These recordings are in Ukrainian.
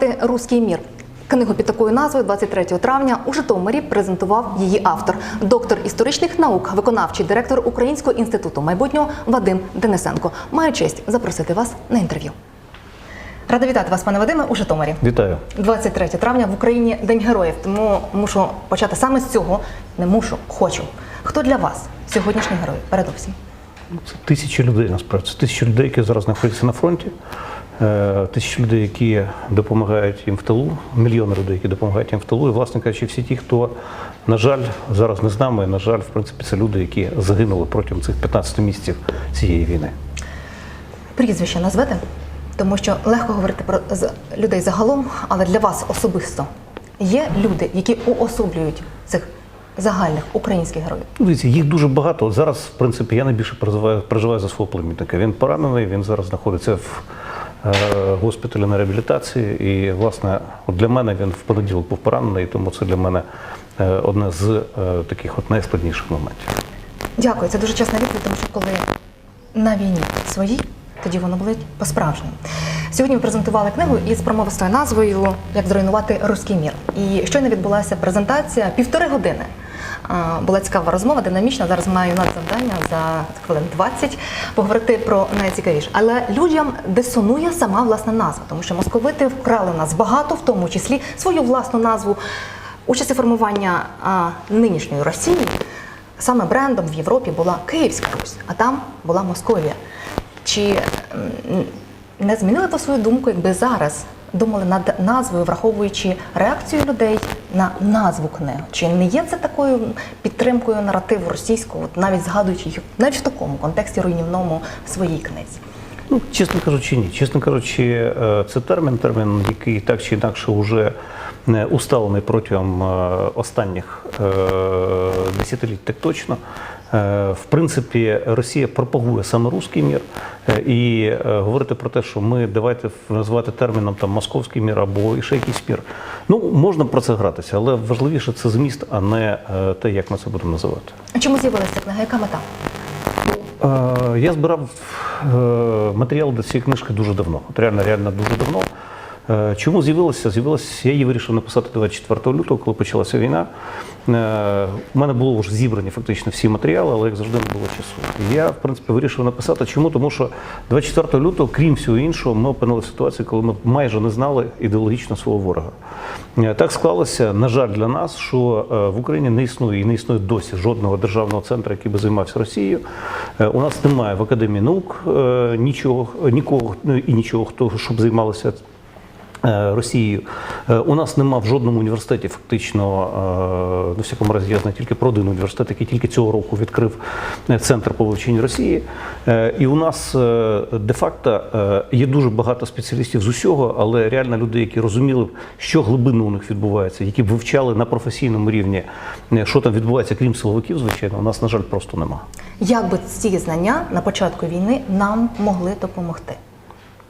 Зруйнувати руський мір? Книгу під такою назвою 23 травня у Житомирі презентував її автор, доктор історичних наук, виконавчий директор Українського інституту майбутнього Вадим Денисенко. Маю честь запросити вас на інтерв'ю. Рада вітати вас, пане Вадиме, у Житомирі. Вітаю. 23 травня в Україні День героїв, тому мушу почати саме з цього. Не мушу, хочу. Хто для вас сьогоднішній герой? Передовсім. Це тисячі людей насправді. Це тисячі людей, які зараз знаходяться на фронті. Е, Тисячі людей, які допомагають їм в тилу, мільйони людей, які допомагають їм в тилу. І, власне кажучи, всі ті, хто, на жаль, зараз не з нами. На жаль, в принципі, це люди, які загинули протягом цих 15 місяців цієї війни. Прізвище назвете? Тому що легко говорити про людей загалом, але для вас особисто є люди, які уособлюють цих загальних українських героїв. Ну, Дивіться, їх дуже багато. От зараз, в принципі, я найбільше переживаю, переживаю за свого племінника. Він поранений, він зараз знаходиться в е, госпіталі на реабілітації. І, власне, от для мене він в понеділок був поранений, тому це для мене е, одне з е, таких от найскладніших моментів. Дякую, це дуже чесна відповідь, тому що коли на війні своїй, тоді воно болить по-справжньому. Сьогодні ми презентували книгу із промовистою назвою Як зруйнувати руський мір. І щойно відбулася презентація півтори години. Була цікава розмова, динамічна. Зараз маю надзавдання за хвилин 20 поговорити про найцікавіше. Але людям дисонує сама власна назва, тому що московити вкрали нас багато, в тому числі свою власну назву. У часи формування нинішньої Росії саме брендом в Європі була Київська Русь, а там була Московія. Чи не змінили ви свою думку, якби зараз думали над назвою, враховуючи реакцію людей на назву книги? Чи не є це такою підтримкою наративу російського, от навіть згадуючи їх навіть в такому контексті руйнівному в своїй книзі? Ну, чесно кажучи, ні. Чесно кажучи, е, це термін, термін, який так чи інакше вже не усталений протягом е, останніх е, десятиліть, так точно. Е, В принципі, Росія пропагує саме руський мір Е, і е, говорити про те, що ми давайте назвати терміном там московський мір або ще якийсь мір. Ну можна про це гратися, але важливіше це зміст, а не те, як ми це будемо називати. А Чому з'явилася книга? Яка мета? Я збирав матеріал до цієї книжки дуже давно. От реально, реально дуже давно. Е, Чому з'явилося? З'явилося, я її вирішив написати 24 лютого, коли почалася війна. Е, У мене було вже зібрані фактично всі матеріали, але як завжди не було часу. Я, в принципі, вирішив написати. Чому? Тому що 24 лютого, крім всього іншого, ми опинилися в ситуації, коли ми майже не знали ідеологічно свого ворога. Е, Так склалося, на жаль, для нас, що в Україні не існує і не існує досі жодного державного центру, який би займався Росією. У нас немає в академії наук нічого, нікого ну, і нічого, хто щоб займалося е, Росією. Е, У нас нема в жодному університеті фактично, е, ну, всякому разі, я знаю тільки про один університет, який тільки цього року відкрив е, центр по вивченню Росії. Е, І у нас е, де-факто е, є дуже багато спеціалістів з усього, але реально люди, які розуміли, що глибинно у них відбувається, які б вивчали на професійному рівні, е, що там відбувається, крім силовиків, звичайно, у нас, на жаль, просто нема. Як би ці знання на початку війни нам могли допомогти?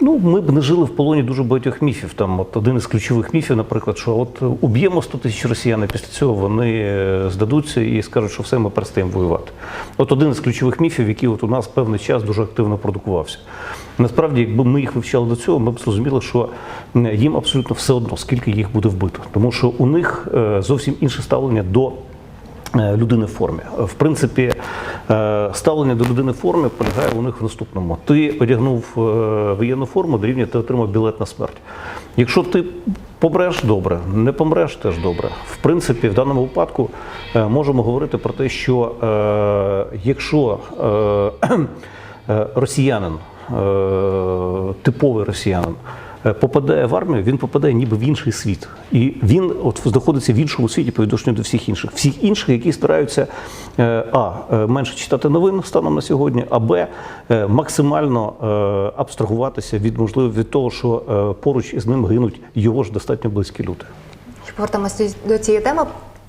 Ну, ми б не жили в полоні дуже багатьох міфів. Там от один із ключових міфів, наприклад, що от уб'ємо 100 тисяч росіян, і після цього вони е, здадуться і скажуть, що все, ми перестаємо воювати. От один із ключових міфів, який от у нас певний час дуже активно продукувався. Насправді, якби ми їх вивчали до цього, ми б зрозуміли, що їм абсолютно все одно, скільки їх буде вбито, тому що у них е, зовсім інше ставлення до людини в формі. В принципі, е, ставлення до людини в формі полягає у них в наступному. Ти одягнув е, воєнну форму, дорівнює ти отримав білет на смерть. Якщо ти помреш добре, не помреш теж добре. В принципі, в даному випадку е, можемо говорити про те, що е, якщо е, е, росіянин, е, типовий росіянин, е, попадає в армію, він попадає ніби в інший світ. І він от знаходиться в іншому світі по відношенню до всіх інших. Всіх інших, які стараються е, а е, менше читати новин станом на сьогодні, а б е, максимально е, абстрагуватися від можливо від того, що е, поруч із ним гинуть його ж достатньо близькі люди. Повертаємося до цієї теми.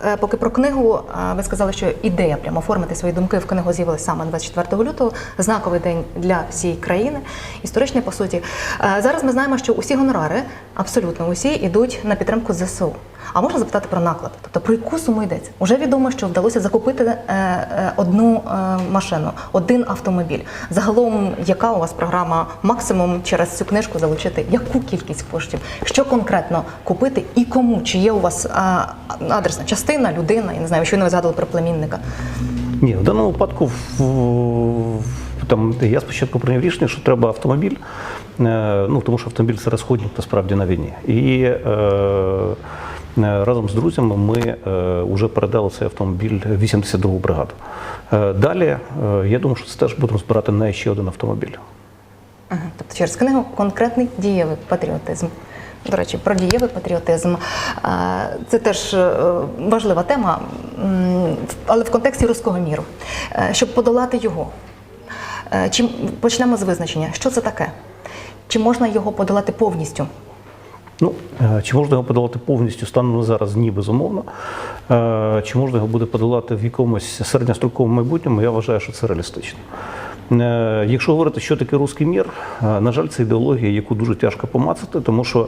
Е, поки про книгу, е, ви сказали, що ідея прямо оформити свої думки в книгу з'явилася саме 24 лютого. Знаковий день для всієї країни, історичний по суті. Е, Зараз ми знаємо, що усі гонорари, абсолютно усі, йдуть на підтримку ЗСУ. А можна запитати про наклад? Тобто про яку суму йдеться? Уже відомо, що вдалося закупити е, е, одну е, машину, один автомобіль. Загалом, яка у вас програма максимум через цю книжку залучити? Яку кількість коштів? Що конкретно купити і кому? Чи є у вас адресна частина, людина? Я не знаю, що ви згадували про племінника. Ні, в даному випадку в, там, я спочатку прийняв рішення, що треба автомобіль, ну, тому що автомобіль це розходник насправді на війні. І е, разом з друзями ми е, вже передали цей автомобіль 82-гу бригаду. Е, далі, е, я думаю, що це теж будемо збирати на ще один автомобіль. Ага, тобто через книгу конкретний дієвий патріотизм. До речі, про дієвий патріотизм. Це теж е, важлива тема, але в контексті руського міру. Е, Щоб подолати його, е, чим почнемо з визначення, що це таке? Чи можна його подолати повністю? Ну, е, чи можна його подолати повністю станом на зараз? Ні, безумовно. Е, Чи можна його буде подолати в якомусь середньостроковому майбутньому? Я вважаю, що це реалістично. Е, Якщо говорити, що таке русський мір, е, на жаль, це ідеологія, яку дуже тяжко помацати, тому що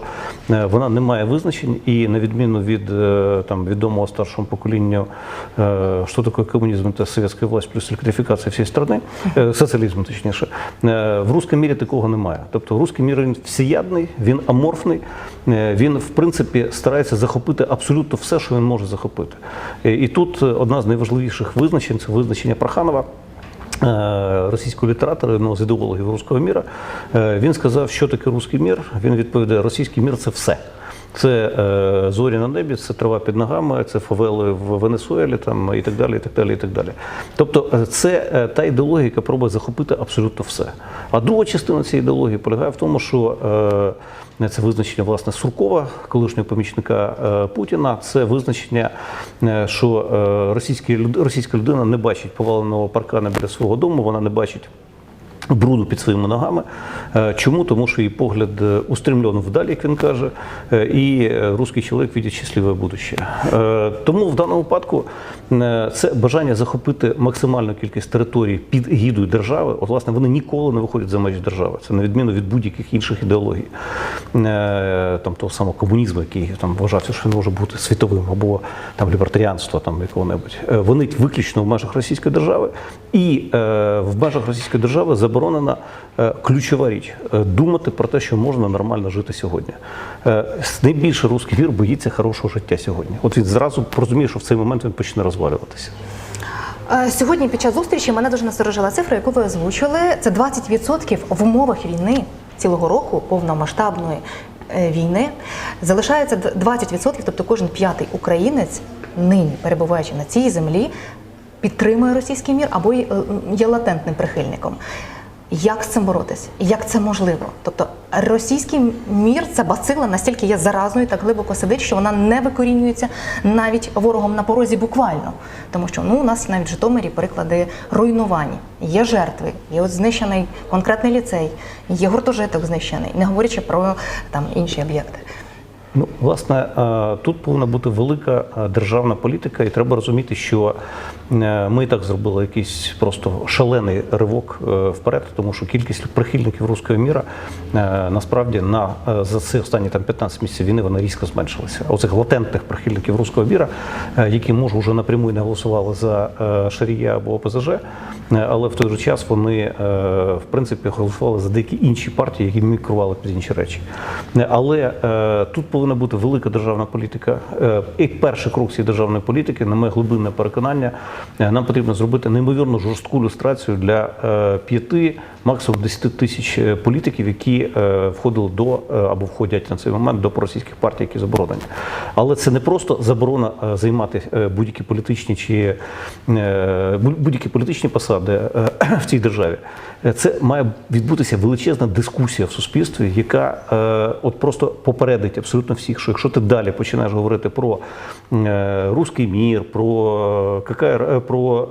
е, вона не має визначень, і на відміну від там відомого старшому поколінню, е, що таке комунізм та совєтська власть плюс електрифікація всієї країни, соціалізм, точніше, в русскому мірі такого немає. Тобто русський мір він всеядний, він аморфний, він в принципі старається захопити абсолютно все, що він може захопити. І тут одна з найважливіших визначень це визначення Проханова. Е, Російського літератора, одного з ідеологів руського міра, Е, він сказав, що таке руський мір. Він відповідає: російський мір це все. Це е, зорі на небі, це трава під ногами, це фавели в Венесуелі там, і так далі. і так далі, і так далі. Тобто е, це е, та ідеологія, яка пробує захопити абсолютно все. А друга частина цієї ідеології полягає в тому, що це визначення власне Суркова, колишнього помічника Путіна. Це визначення, що російські російська людина не бачить поваленого паркана біля свого дому, вона не бачить. Бруду під своїми ногами. Е, Чому? Тому що її погляд е, устремлен вдалі, як він каже, е, і русський чоловік бачить щасливе будуще. Е, Тому в даному випадку це бажання захопити максимальну кількість територій під гідою держави. От, власне, вони ніколи не виходять за межі держави. Це на відміну від будь-яких інших ідеологій. Там того самого комунізму, який там вважався, що він може бути світовим, або там лібертаріанства там якого-небудь. Вони виключно в межах Російської держави, і в межах Російської держави заборонена е, ключова річ е, думати про те, що можна нормально жити сьогодні. Е, найбільше русський вір боїться хорошого життя сьогодні. От він зразу розуміє, що в цей момент він почне розвалюватися. Сьогодні під час зустрічі мене дуже насторожила цифра, яку ви озвучили. Це 20% в умовах війни цілого року, повномасштабної війни. Залишається д- 20%, тобто кожен п'ятий українець, нині перебуваючи на цій землі, підтримує російський мір або є латентним прихильником. Як з цим боротись? Як це можливо? Тобто російський мір, ця бацила настільки є заразною, так глибоко сидить, що вона не викорінюється навіть ворогом на порозі буквально. Тому що ну, у нас навіть в Житомирі приклади руйнувань. Є жертви, є от знищений конкретний ліцей, є гуртожиток знищений, не говорячи про там інші об'єкти. Ну, власне, е, тут повинна бути велика е, державна політика, і треба розуміти, що е, ми і так зробили якийсь просто шалений ривок вперед, тому що кількість прихильників руського міра насправді на за ці останні там 15 місяців війни вона різко зменшилася. Оцих латентних прихильників руського міра, які може вже напряму не голосували за Шарія або ОПЗЖ, але в той же час вони в принципі голосували за деякі інші партії, які мікрували під інші речі. Але тут повинна бути велика державна політика. Е, І перший крок цієї державної політики, на моє глибинне переконання, е, нам потрібно зробити неймовірно жорстку люстрацію для е, п'яти, максимум 10 тисяч політиків, які входили до або входять на цей момент до проросійських партій, які заборонені. Але це не просто заборона займати будь-які політичні чи будь- будь-які політичні посади в цій державі. Е, Це має відбутися величезна дискусія в суспільстві, яка е, от просто попередить абсолютно всіх, що якщо ти далі починаєш говорити про е, руський мір, про е, ККР, е, про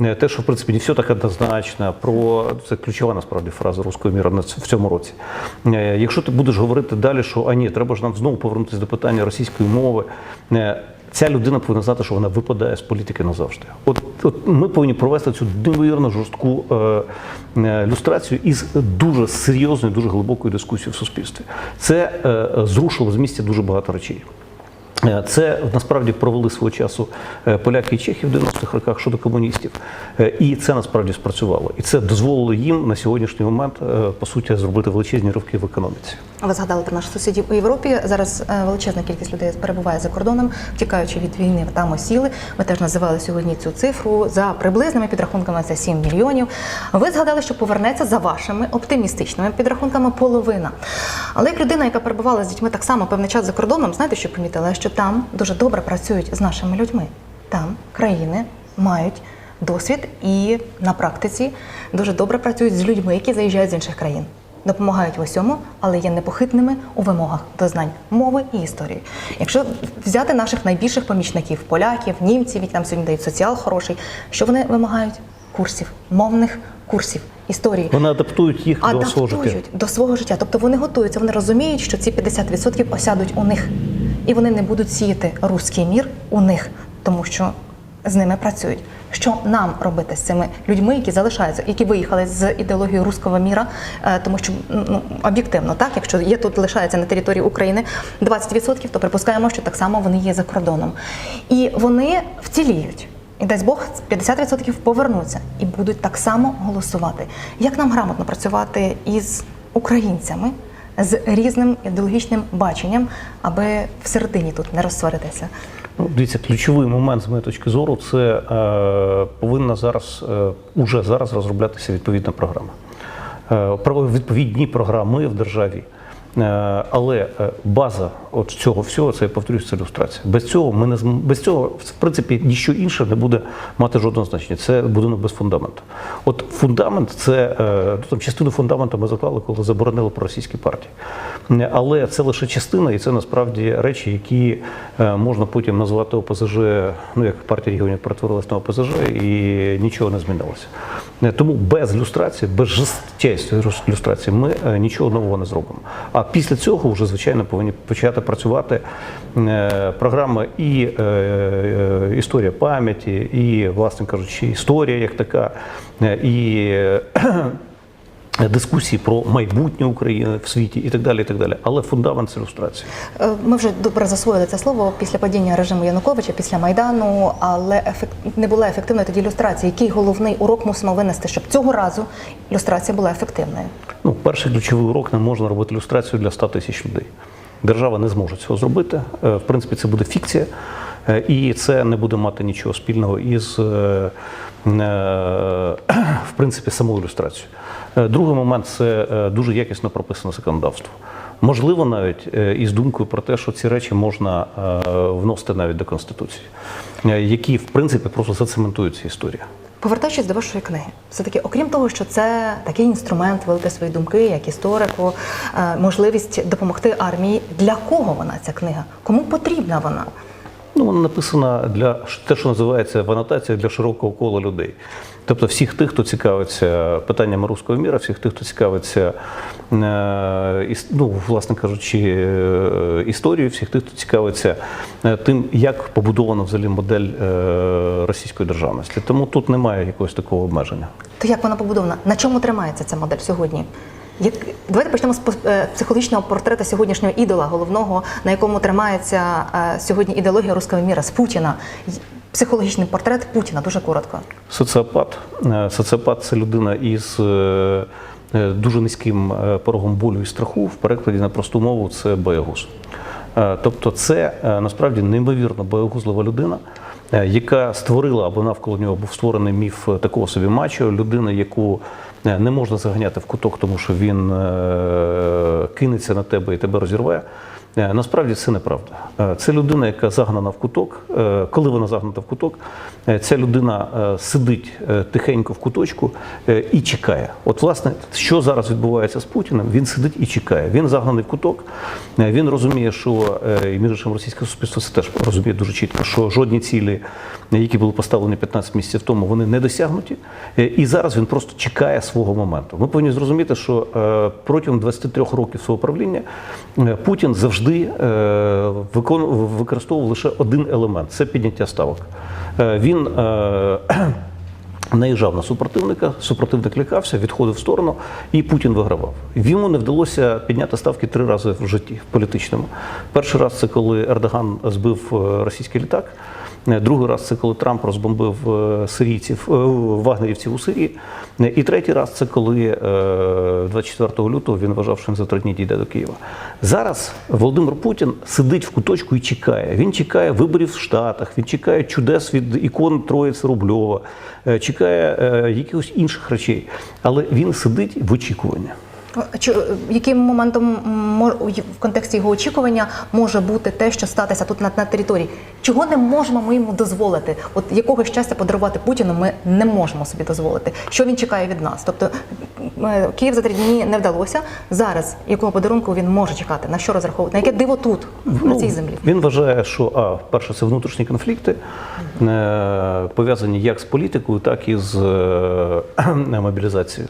е, те, що в принципі не все так однозначно, про це ключова насправді фраза руського міра в цьому році. Е, Якщо ти будеш говорити далі, що а ні, треба ж нам знову повернутися до питання російської мови. Ця людина повинна знати, що вона випадає з політики назавжди. От, от ми повинні провести цю неймовірно жорстку е, е, люстрацію із дуже серйозною, дуже глибокою дискусією в суспільстві. Це е, зрушило з місця дуже багато речей. Е, Це насправді провели свого часу е, поляки і чехи в 90-х роках щодо комуністів, і це насправді спрацювало. І це дозволило їм на сьогоднішній момент по суті зробити величезні ривки в економіці. Ви згадали про наших сусідів у Європі. Зараз е, величезна кількість людей перебуває за кордоном, втікаючи від війни, там осіли. Ви теж називали сьогодні цю цифру за приблизними підрахунками. Це 7 мільйонів. Ви згадали, що повернеться за вашими оптимістичними підрахунками половина. Але як людина, яка перебувала з дітьми так само певний час за кордоном, знаєте, що помітила, що там дуже добре працюють з нашими людьми. Там країни мають досвід і на практиці дуже добре працюють з людьми, які заїжджають з інших країн. Допомагають в усьому, але є непохитними у вимогах до знань мови і історії. Якщо взяти наших найбільших помічників, поляків, німців, які нам сьогодні дають соціал хороший, що вони вимагають? Курсів, мовних курсів, історії. Вони адаптують їх до свого життя. Адаптують до свого життя. Тобто вони готуються, вони розуміють, що ці 50% осядуть у них, і вони не будуть сіяти руський мір у них, тому що з ними працюють. Що нам робити з цими людьми, які залишаються, які виїхали з ідеологією руського міра, Е, тому що ну об'єктивно, так якщо є тут лишається на території України 20%, то припускаємо, що так само вони є за кордоном, і вони вціліють. І дасть Бог 50% повернуться і будуть так само голосувати. Як нам грамотно працювати із українцями з різним ідеологічним баченням, аби всередині тут не розсваритися? Ну, дивіться, ключовий момент з моєї точки зору це е, повинна зараз е, уже зараз розроблятися відповідна програма. Е, відповідні програми в державі. Е, але е, база от цього всього це я повторюсь, це ілюстрація. Без цього ми не без цього, в принципі, ніщо інше не буде мати жодного значення. Це будинок без фундаменту. От фундамент це е, ну, там частину фундаменту ми заклали, коли заборонили проросійські партії. Але це лише частина, і це насправді речі, які можна потім назвати ОПЗЖ, ну як партія регіонів перетворилась на ОПЗЖ, і нічого не змінилося. Тому без люстрації, без жорсткої люстрації ми нічого нового не зробимо. А після цього вже звичайно повинні почати працювати е, програми і е, е, історія пам'яті, і, власне кажучи, історія як така, і дискусії про майбутнє України в світі і так далі. і так далі. Але фундамент це ілюстрація. Е, Ми вже добре засвоїли це слово після падіння режиму Януковича, після майдану, але ефект не була ефективною тоді ілюстрація. Який головний урок мусимо винести, щоб цього разу ілюстрація була ефективною? Ну, перший ключовий урок не можна робити ілюстрацію для 100 тисяч людей. Держава не зможе цього зробити. Е, В принципі, це буде фікція, е, і це не буде мати нічого спільного із в принципі самою ілюстрацією. Е, Другий момент це е, дуже якісно прописане законодавство. Можливо, навіть е, із думкою про те, що ці речі можна вносити навіть до конституції, які в принципі просто зацементують цю історію. Повертаючись до вашої книги, все таки, окрім того, що це такий інструмент вилити свої думки, як історику, можливість допомогти армії. Для кого вона ця книга? Кому потрібна вона? Ну, вона написана для те, що називається в анотації для широкого кола людей. Тобто всіх тих, хто цікавиться питаннями руського міра, всіх тих, хто цікавиться, е, ну, власне кажучи, е, історією, всіх тих, хто цікавиться е, тим, як побудована взагалі модель російської державності. Тому тут немає якогось такого обмеження. То як вона побудована? На чому тримається ця модель сьогодні? Як давайте почнемо з е, психологічного портрета сьогоднішнього ідола, головного, на якому тримається е, сьогодні ідеологія руського міра з Путіна. Психологічний портрет Путіна дуже коротко. Соціопат. Е, Соціопат це людина із дуже низьким порогом болю і страху. В перекладі на просту мову це боягуз. Тобто, це насправді неймовірно боягузлива людина, яка створила або навколо нього був створений міф такого собі мачо, людина, яку не можна заганяти в куток, тому що він е, кинеться на тебе і тебе розірве. Е, Насправді це неправда. Е, Це людина, яка загнана в куток. Е, Коли вона загнана в куток, е, ця людина е, сидить е, тихенько в куточку е, і чекає. От, власне, що зараз відбувається з Путіним, він сидить і чекає. Він загнаний в куток. Е, Він розуміє, що е, і між іншим російське суспільство це теж розуміє дуже чітко, що жодні цілі, які були поставлені 15 місяців тому, вони не досягнуті. Е, І зараз він просто чекає свого моменту. Ми повинні зрозуміти, що е, протягом 23 років свого правління е, Путін завжди використовував лише один елемент це підняття ставок. Він наїжджав на супротивника, супротивник лякався, відходив в сторону, і Путін вигравав. Йому не вдалося підняти ставки три рази в житті в політичному. Перший раз це коли Ердоган збив російський літак. Е, Другий раз це коли Трамп розбомбив е, сирійців, е, вагнерівців у Сирії. І третій раз це коли е, 24 лютого він вважав, що він за три дні дійде до Києва. Зараз Володимир Путін сидить в куточку і чекає. Він чекає виборів в Штатах, він чекає чудес від ікон Троїці Рубльова, чекає якихось інших речей. Але він сидить в очікуванні. Чи, яким моментом мо- в контексті його очікування може бути те, що статися тут на, на території? Чого не можемо ми йому дозволити? От якого щастя подарувати Путіну ми не можемо собі дозволити. Що він чекає від нас? Тобто е, Київ за три дні не вдалося. Зараз якого подарунку він може чекати? На що розраховувати? На яке диво тут, на цій землі? Він вважає, що а, перше, це внутрішні конфлікти, е, пов'язані як з політикою, так і з е, мобілізацією.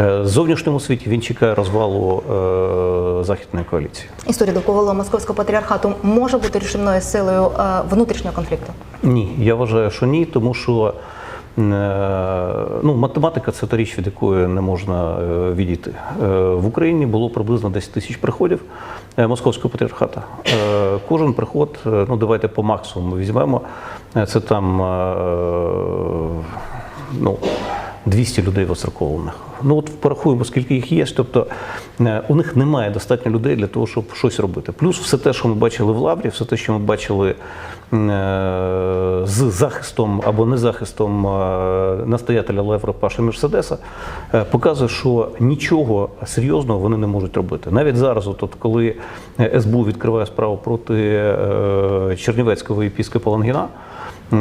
Е, В зовнішньому світі він чекає розвалу е, західної коаліції. Історія довкола московського патріархату може бути рішівною силою е, внутрішнього конфлікту. Ні, я вважаю, що ні, тому що е, ну, математика це та річ, від якої не можна е, відійти. Е, В Україні було приблизно 10 тисяч приходів е, московського патріархата. Е, Кожен приход, е, ну давайте по максимуму візьмемо, е, це там е, ну, 200 людей воцерковлених. Ну от порахуємо, скільки їх є. Тобто е, у них немає достатньо людей для того, щоб щось робити. Плюс все те, що ми бачили в Лаврі, все те, що ми бачили е, з захистом або незахистом е, настоятеля Левра Паши Мерседеса, показує, що нічого серйозного вони не можуть робити. Навіть зараз, от, коли СБУ відкриває справу проти Чернівецького єпіскопа Лангіна. Е,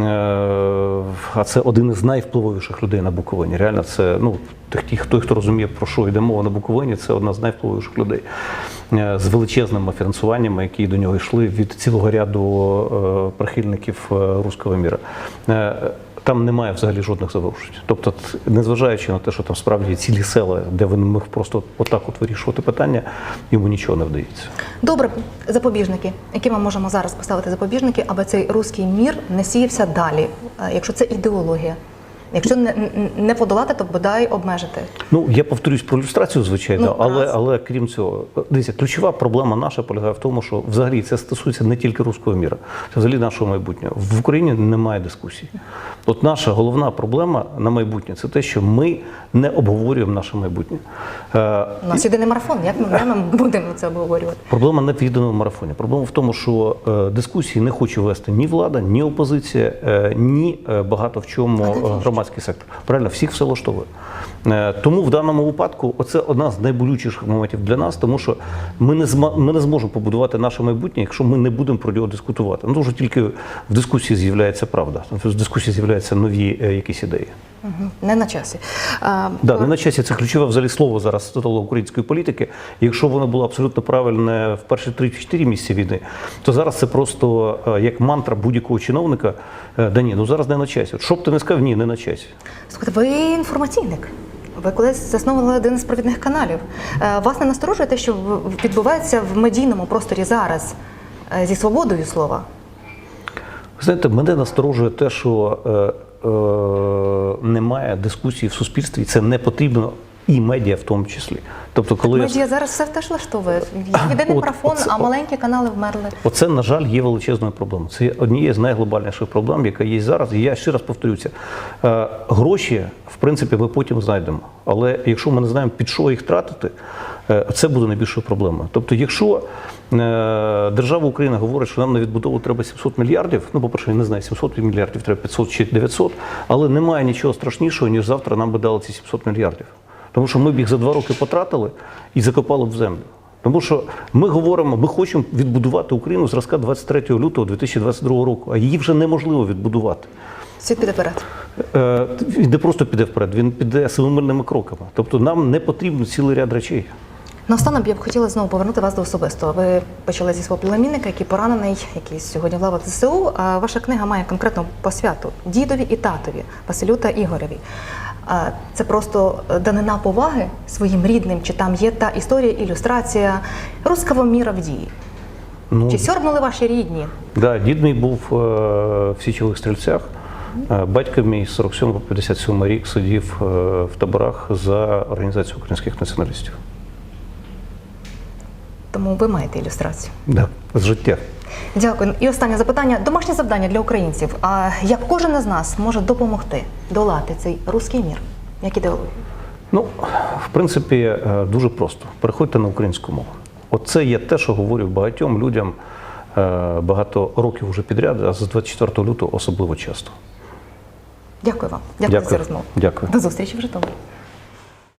А це один із найвпливовіших людей на Буковині. Реально, це ну ті, хто, хто розуміє, про що йде мова на Буковині, це одна з найвпливовіших людей Е, з величезними фінансуваннями, які до нього йшли від цілого ряду е, прихильників руського міра. Там немає взагалі жодних заворушень. Тобто, незважаючи на те, що там справді цілі села, де він міг просто отак от вирішувати питання, йому нічого не вдається. Добре, запобіжники. Які ми можемо зараз поставити запобіжники, аби цей руський мір не сіявся далі, Е, якщо це ідеологія. Якщо не, не- подолати, то бодай обмежити. Ну я повторюсь про ілюстрацію, звичайно, Ну, але, раз. але крім цього, дивіться, ключова проблема наша полягає в тому, що взагалі це стосується не тільки руського міра, це взагалі нашого майбутнього. В Україні немає дискусії. От наша головна проблема на майбутнє це те, що ми не обговорюємо наше майбутнє. Е, У нас єдиний марафон. Як ми, будемо це обговорювати? Проблема не в єдиному марафоні. Проблема в тому, що е, дискусії не хоче вести ні влада, ні опозиція, е, ні багато в чому е, громадський сектор. Правильно, всіх все влаштовує. Е, тому в даному випадку це одна з найболючіших моментів для нас, тому що ми не ми не зможемо побудувати наше майбутнє, якщо ми не будемо про нього дискутувати. Ну що тільки в дискусії з'являється правда, в дискусії з'являються нові е, якісь ідеї. Не на часі. А, Да, не на часі це ключове взагалі слово зараз стало української політики. Якщо воно було абсолютно правильне в перші 3-4 місяці війни, то зараз це просто е, як мантра будь-якого чиновника. е, Да ні, ну зараз не на часі. От що б ти не сказав, ні, не на часі. Слухайте, ви інформаційник. Ви колись засновували один з провідних каналів. Е, Вас не насторожує те, що відбувається в медійному просторі зараз зі свободою слова? Знаєте, мене насторожує те, що немає дискусії в суспільстві, це не потрібно і медіа в тому числі. Тобто, коли я Медіа зараз все теж влаштовує. Єдиний От, марафон, оце- а маленькі канали вмерли. Оце, на жаль, є величезною проблемою. Це однією з найглобальніших проблем, яка є зараз. І я ще раз повторюся: е, гроші, в принципі, ми потім знайдемо. Але якщо ми не знаємо, під що їх тратити, е, це буде найбільшою проблемою. Тобто, якщо е, держава Україна говорить, що нам на відбудову треба 700 мільярдів, ну, по-перше, я не знаю, 700 мільярдів треба 500 чи 900, але немає нічого страшнішого, ніж завтра нам би дали ці 700 мільярдів. Тому що ми б їх за два роки потратили і закопали б в землю. Тому що ми говоримо, ми хочемо відбудувати Україну зразка 23 лютого 2022 року, а її вже неможливо відбудувати. Світ піде вперед. Е, Він не просто піде вперед, він піде семимильними кроками. Тобто нам не потрібно цілий ряд речей. Наостанок я б хотіла знову повернути вас до особистого. Ви почали зі свого племінника, який поранений, який сьогодні в лавах ЗСУ. А ваша книга має конкретну посвяту дідові і татові, Василю та Ігореві. А Це просто данина поваги своїм рідним, чи там є та історія, ілюстрація руского міра в дії. Ну, Чи сьорбнули ваші рідні? Да, дід мій був е, в січових стрільцях. Е, Батько мій з 47 по 57 рік сидів е, в таборах за організацію українських націоналістів. Тому ви маєте ілюстрацію. Да. З життя. Дякую. І останнє запитання. Домашнє завдання для українців. А як кожен із нас може допомогти долати цей руський мір? Як ідеологію? Ну, в принципі, е, дуже просто. Переходьте на українську мову. Оце є те, що говорю багатьом людям е, багато років уже підряд, а з 24 лютого особливо часто. Дякую вам. Дякую, за розмову. Дякую. До зустрічі в Житомирі.